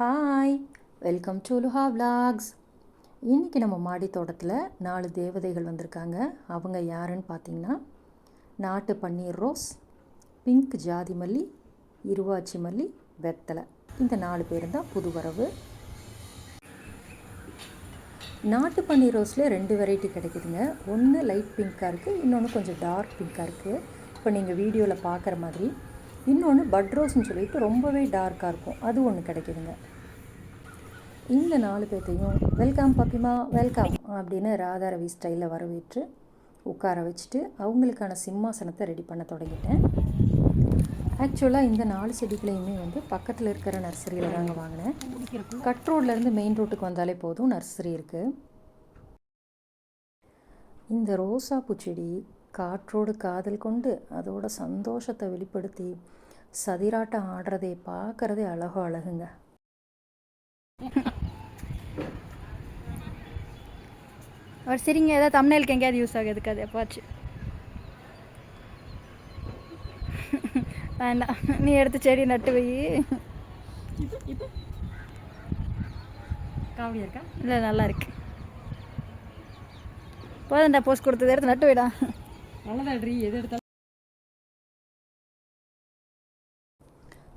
Hi welcome to Luha vlogs இன்றைக்கி நம்ம மாடி தோட்டத்தில் நாலு தேவதைகள் வந்திருக்காங்க. அவங்க யாருன்னு பார்த்தீங்கன்னா நாட்டு பன்னீர் ரோஸ் பிங்க் ஜாதி மல்லி இருவாச்சி மல்லி வெத்தலை. இந்த நாலு பேர் தான் புது வரவு. நாட்டு பன்னீர் ரோஸில் ரெண்டு வெரைட்டி கிடைக்குதுங்க. ஒன்று லைட் பிங்க்காக இருக்குது இன்னொன்று கொஞ்சம் டார்க் பிங்க்காக இருக்குது இப்போ நீங்கள் வீடியோவில் பார்க்குற மாதிரி இன்னொன்று பட் ரோஸ்னு சொல்லிட்டு ரொம்பவே டார்க்காக இருக்கும். அது ஒன்று கிடைக்குதுங்க. இந்த நாலு பேர்த்தையும் வெல்கம் பப்பிமா வெல்கம் அப்படின்னு ராதா ரவி ஸ்டைலில் வரவேற்று உட்கார வச்சுட்டு அவங்களுக்கான சிம்மாசனத்தை ரெடி பண்ண தொடங்கிட்டேன். ஆக்சுவலாக இந்த நாலு செடிகளையுமே வந்து பக்கத்தில் இருக்கிற நர்சரியில் தாங்க வாங்கினேன். கட் ரோட்லேருந்து மெயின் ரோட்டுக்கு வந்தாலே போதும் நர்சரி இருக்குது இந்த ரோசா பூச்செடி காற்றோடு காதல் கொண்டு அதோட சந்தோஷத்தை வெளிப்படுத்தி சதிராட்டம் ஆடுறதை பார்க்குறதே அழகோ அழகுங்க. அவர் சரிங்க ஏதாவது தமிழ்க்கு எங்கேயாவது யூஸ் ஆகுதுக்கு அது எப்பாச்சு வேண்டாம் நீ எடுத்து செடி நட்டு வை. காவடியா இருக்கா? இல்லை நல்லா இருக்கு. போதும்டா போஸ்ட் கொடுத்தது எடுத்து நட்டு வைடா. நல்லதாட்ரி எது எடுத்தாலும்.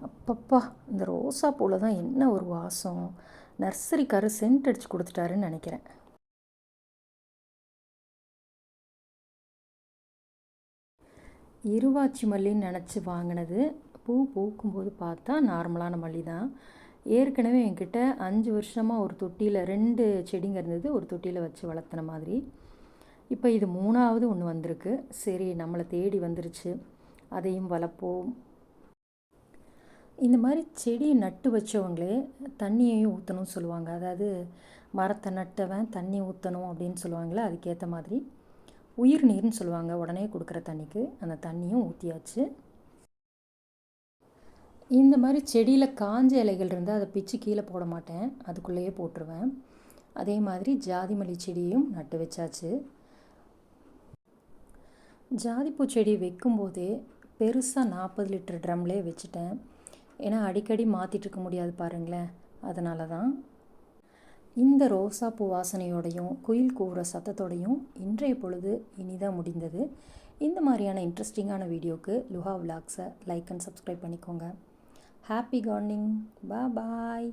அப்பப்பா இந்த ரோசா பூவில் தான் என்ன ஒரு வாசம். நர்சரிக்காரர் சென்ட் அடித்து கொடுத்துட்டாருன்னு நினைக்கிறேன். இருவாச்சி மல்லின்னு நினச்சி வாங்கினது. பூ பூக்கும்போது பார்த்தா நார்மலான மல்லி தான். ஏற்கனவே என்கிட்ட அஞ்சு வருஷமாக ஒரு தொட்டியில் ரெண்டு செடிங்க இருந்தது. ஒரு தொட்டியில் வச்சு வளர்த்துன மாதிரி. இப்போ இது மூணாவது ஒன்று வந்திருக்கு. சரி நம்மளை தேடி வந்துருச்சு. அதையும் வளர்ப்போம். இந்த மாதிரி செடி நட்டு வச்சவங்களே தண்ணியையும் ஊற்றணும்னு சொல்லுவாங்க. அதாவது மரத்தை நட்டவன் தண்ணி ஊற்றணும் அப்படின்னு சொல்லுவாங்களே அதுக்கேற்ற மாதிரி. உயிர் நீர்னு சொல்லுவாங்க உடனே கொடுக்குற தண்ணிக்கு. அந்த தண்ணியும் ஊற்றியாச்சு இந்த மாதிரி செடியில் காஞ்ச இலைகள் இருந்தால் அதை பிச்சு கீழே போட மாட்டேன். அதுக்குள்ளேயே போட்டுருவேன். அதே மாதிரி ஜாதி மல்லி செடியும் நட்டு வச்சாச்சு. ஜாதிப்பூ செடி வைக்கும்போதே பெருசாக நாற்பது லிட்டர் ட்ரம்லே வச்சுட்டேன். ஏன்னா அடிக்கடி மாற்றிட்டு இருக்க முடியாது பாருங்களேன். அதனால தான் இந்த ரோசாப்பூ வாசனையோடையும் குயில் கூவுற சத்தத்தோடையும் இன்றைய பொழுது இனிதான் முடிந்தது. இந்த மாதிரியான இன்ட்ரெஸ்டிங்கான வீடியோக்கு லுஹா விலாக்ஸை லைக் அண்ட் சப்ஸ்கிரைப் பண்ணிக்கோங்க. ஹாப்பி கார்டனிங் பா பாய்